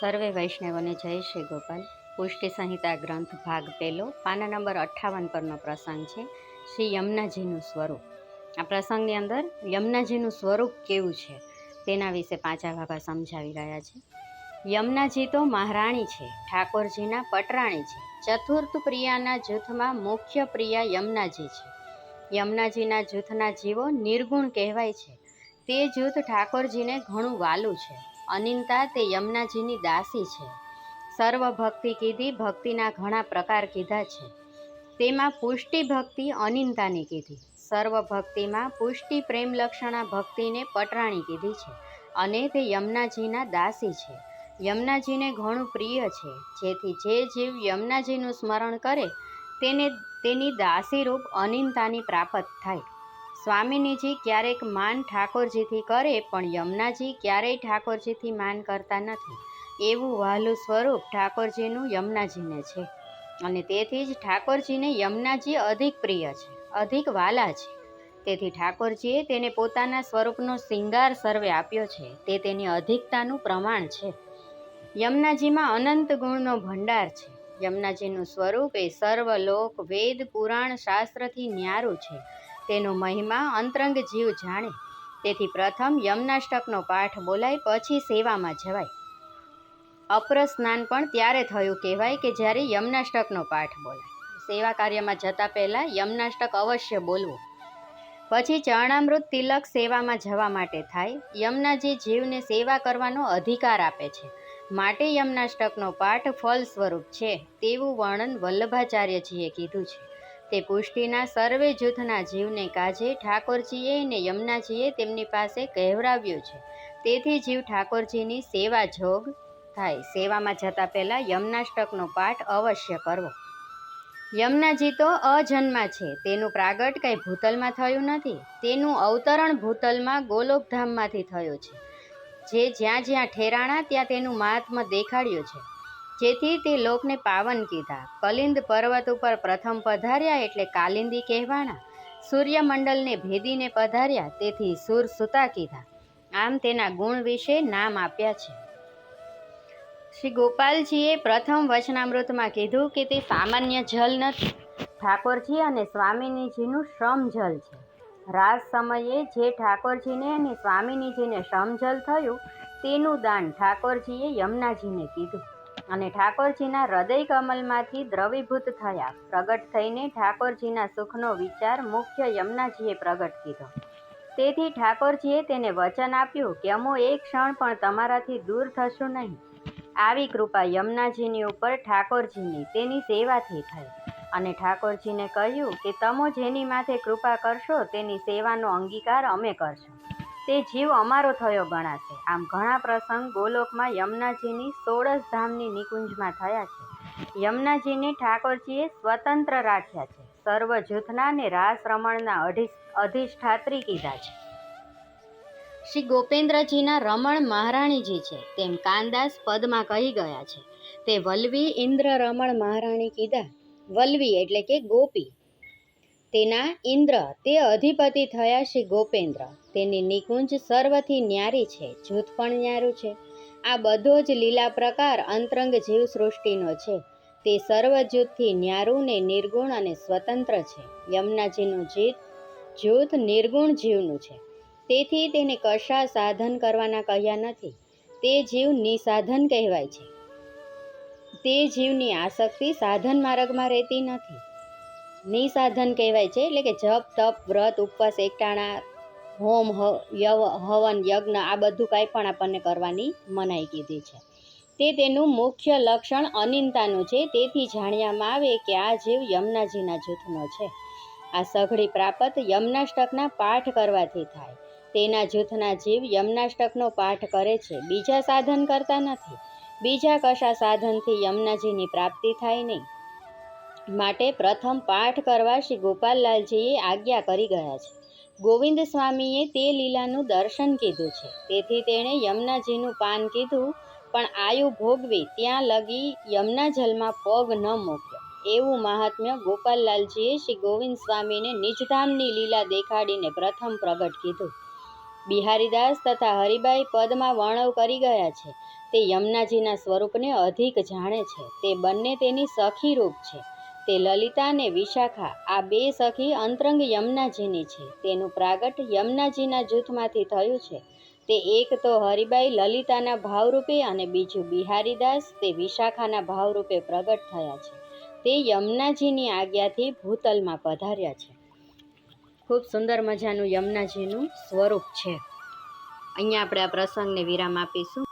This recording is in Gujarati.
સર્વે વૈષ્ણવોને જય શ્રી ગોપાલ. પુષ્ટિ સંહિતા ગ્રંથ ભાગ પહેલો, પાના નંબર અઠ્ઠાવન પરનો પ્રસંગ છે, શ્રી યમુનાજીનું સ્વરૂપ. આ પ્રસંગની અંદર યમુનાજીનું સ્વરૂપ કેવું છે, તેના વિશે પાંચા બાબા સમજાવી રહ્યા છે. યમુનાજી તો મહારાણી છે, ઠાકોરજીના પટરાણી છે. ચતુર્થ પ્રિયાના જૂથમાં મુખ્ય પ્રિયા યમુનાજી છે. યમુનાજીના જૂથના જીવો નિર્ગુણ કહેવાય છે. તે જૂથ ઠાકોરજીને ઘણું વાલું છે. અનિંતા તે યમુનાજીની દાસી છે. સર્વ ભક્તિ કીધી, ભક્તિના ઘણા પ્રકાર કીધા છે. તેમાં પુષ્ટિ ભક્તિ અનિંતાની કીધી. સર્વ ભક્તિમાં પુષ્ટિ પ્રેમલક્ષણા ભક્તિને પટરાણી કીધી છે અને તે યમુનાજીના દાસી છે. યમુનાજીને ઘણું પ્રિય છે. જેથી જે જીવ યમુનાજીનું સ્મરણ કરે, તેને તેની દાસી રૂપ અનિંતાની પ્રાપ્ત થાય. સ્વામિનીજી ક્યારેક માન ઠાકોરજીથી કરે, પણ યમુનાજી ક્યારેય ઠાકોરજીથી માન કરતા નથી. એવું વહાલું સ્વરૂપ ઠાકોરજીનું યમુનાજીને છે. અને તેથી જ ઠાકોરજીને યમુનાજી અધિક પ્રિય છે, અધિક વાલા છે. તેથી ઠાકોરજીએ તેને પોતાના સ્વરૂપનો શિંગાર સર્વે આપ્યો છે, તે તેની અધિકતાનું પ્રમાણ છે. યમુનાજીમાં અનંત ગુણનો ભંડાર છે. યમુનાજીનું સ્વરૂપ એ સર્વલોક, વેદ, પુરાણ, શાસ્ત્રથી ન્યારું છે. તેનો મહિમા અંતરંગ જીવ જાણે. તેથી પ્રથમ યમનાષ્ટકનો પાઠ બોલાય, પછી સેવામાં જવાય. અપ્ર સ્નાન પણ ત્યારે થયું કહેવાય કે જ્યારે યમનાષ્ટકનો પાઠ બોલાય. સેવા કાર્યમાં જતા પહેલાં યમનાષ્ટક અવશ્ય બોલવું. પછી ચરણામૃત તિલક સેવામાં જવા માટે થાય. યમનાજી જીવને સેવા કરવાનો અધિકાર આપે છે, માટે યમનાષ્ટકનો પાઠ ફલ સ્વરૂપ છે, તેવું વર્ણન વલ્લભાચાર્યજીએ કીધું છે. તે પુષ્ટિના સર્વે જૂથના જીવને કાજે ઠાકોરજીએ અને યમુનાજીએ તેમની પાસે કહેવરાવ્યું છે. તેથી જીવ ઠાકોરજીની સેવા જોગ થાય. સેવામાં જતા પહેલાં યમનાષ્ટકનો પાઠ અવશ્ય કરવો. યમુનાજી તો અજન્મા છે. તેનું પ્રાગટ કંઈ ભૂતલમાં થયું નથી. તેનું અવતરણ ભૂતલમાં ગોલોકધામમાંથી થયું છે. જે જ્યાં જ્યાં ઠેરાણા, ત્યાં તેનું મહાત્મ દેખાડ્યું છે. જેથી તે લોકને પાવન કીધા. કલિંદ પર્વત ઉપર પ્રથમ પધાર્યા એટલે કાલિંદી કહેવાણા. સૂર્યમંડળને ભેદીને પધાર્યા, તેથી સુર સુતા કીધા. આમ તેના ગુણ વિશે નામ આપ્યા છે. શ્રી ગોપાલજીએ પ્રથમ વચનામૃતમાં કીધું કે તે સામાન્ય જલ નથી. ઠાકોરજી અને સ્વામિનીજીનું શ્રમ જલ છે. રાસ સમયે જે ઠાકોરજીને અને સ્વામિનીજીને શ્રમજલ થયું, તેનું દાન ઠાકોરજીએ યમુનાજીને કીધું. અને ઠાકોરજીના હૃદય કમલમાંથી દ્રવીભૂત થયા. પ્રગટ થઈને ઠાકોરજીના સુખનો વિચાર મુખ્ય યમુનાજીએ પ્રગટ કીધો. તેથી ઠાકોરજીએ તેને વચન આપ્યું કે અમો એક ક્ષણ પણ તમારાથી દૂર થશું નહીં. આવી કૃપા યમુનાજીની ઉપર ઠાકોરજીની, તેની સેવાથી થઈ. અને ઠાકોરજીને કહ્યું કે તમો જેની માથે કૃપા કરશો, તેની સેવાનો અંગીકાર અમે કરશું. તે જીવ અમારો થયો ગણાશે. આમ ઘણા પ્રસંગ ગોલોકમાં યમુનાજીની સોળસ ધામની નિકુંજમાં થયા છે. યમુનાજીને ઠાકોરજીએ સ્વતંત્ર રાખ્યા છે. સર્વ જૂથના ને રાસ રમણના અધિષ્ઠાત્રી કીધા છે. શ્રી ગોપેન્દ્રજીના રમણ મહારાણીજી છે. તેમ કાનદાસ પદમાં કહી ગયા છે. તે વલ્લવી ઇન્દ્ર રમણ મહારાણી કીધા. વલ્લવી એટલે કે ગોપી. તેના ઇન્દ્ર, તે અધિપતિ થયા શ્રી ગોપેન્દ્ર. તેની નિકુંજ સર્વથી ન્યારી છે, જૂથ પણ ન્યારું છે. આ બધો જ લીલા પ્રકાર અંતરંગ જીવ સૃષ્ટિનો છે. તે સર્વ જૂથથી ન્યારું ને નિર્ગુણ અને સ્વતંત્ર છે. યમુનાજીનું જીત જૂથ નિર્ગુણ જીવનું છે. તેથી તેને કશા સાધન કરવાના કહ્યા નથી. તે જીવ નિસાધન કહેવાય છે. તે જીવની આસક્તિ સાધન માર્ગમાં રહેતી નથી. નિસાધન કહેવાય છે, એટલે કે જપ, તપ, વ્રત, ઉપવાસ, એકટાણા, હોમ યવ, હવન, યજ્ઞ, આ બધું કાંઈ પણ આપણને કરવાની મનાઈ કીધી છે. તે તેનું મુખ્ય લક્ષણ અનિંતાનું છે. તેથી જાણ્યામાં આવે કે આ જીવ યમુનાજીના જૂથનો છે. આ સઘળી પ્રાપ્ત યમનાષ્ટકના પાઠ કરવાથી થાય. તેના જૂથના જીવ યમનાષ્ટકનો પાઠ કરે છે. બીજા સાધન કરતા નથી. બીજા કશા સાધનથી યમુનાજીની પ્રાપ્તિ થાય નહીં. માટે પ્રથમ પાઠ કરવા શ્રી ગોપાલલાલજીએ આજ્ઞા કરી ગયા છે. ગોવિંદ સ્વામીએ તે લીલાનું દર્શન કીધું છે. તેથી તેણે યમુનાજીનું પાન કીધું, પણ આયુ ભોગવી ત્યાં લગી યમુના જલમાં પગ ન મૂક્યો. એવું મહાત્મ્ય ગોપાલલાલજીએ શ્રી ગોવિંદ સ્વામીને નિજધામની લીલા દેખાડીને પ્રથમ પ્રગટ કીધું. બિહારીદાસ તથા હરિભાઈ પદમાં વર્ણવ કરી ગયા છે. તે યમુનાજીના સ્વરૂપને અધિક જાણે છે. તે બંને તેની સખી રૂપ છે. તે લલિતા અને વિશાખા, આ બે સખી અંતરંગ યમુનાજીની છે. તેનું પ્રાગટ યમુનાજીના જૂથમાંથી થયું છે. તે એક તો હરિબાઈ લલિતાના ભાવરૂપે અને બીજું બિહારીદાસ, તે વિશાખાના ભાવરૂપે પ્રગટ થયા છે. તે યમુનાજીની આજ્ઞાથી ભૂતલમાં પધાર્યા છે. ખૂબ સુંદર મજાનું યમુનાજીનું સ્વરૂપ છે. અહીંયા આપણે આ પ્રસંગને વિરામ આપીશું.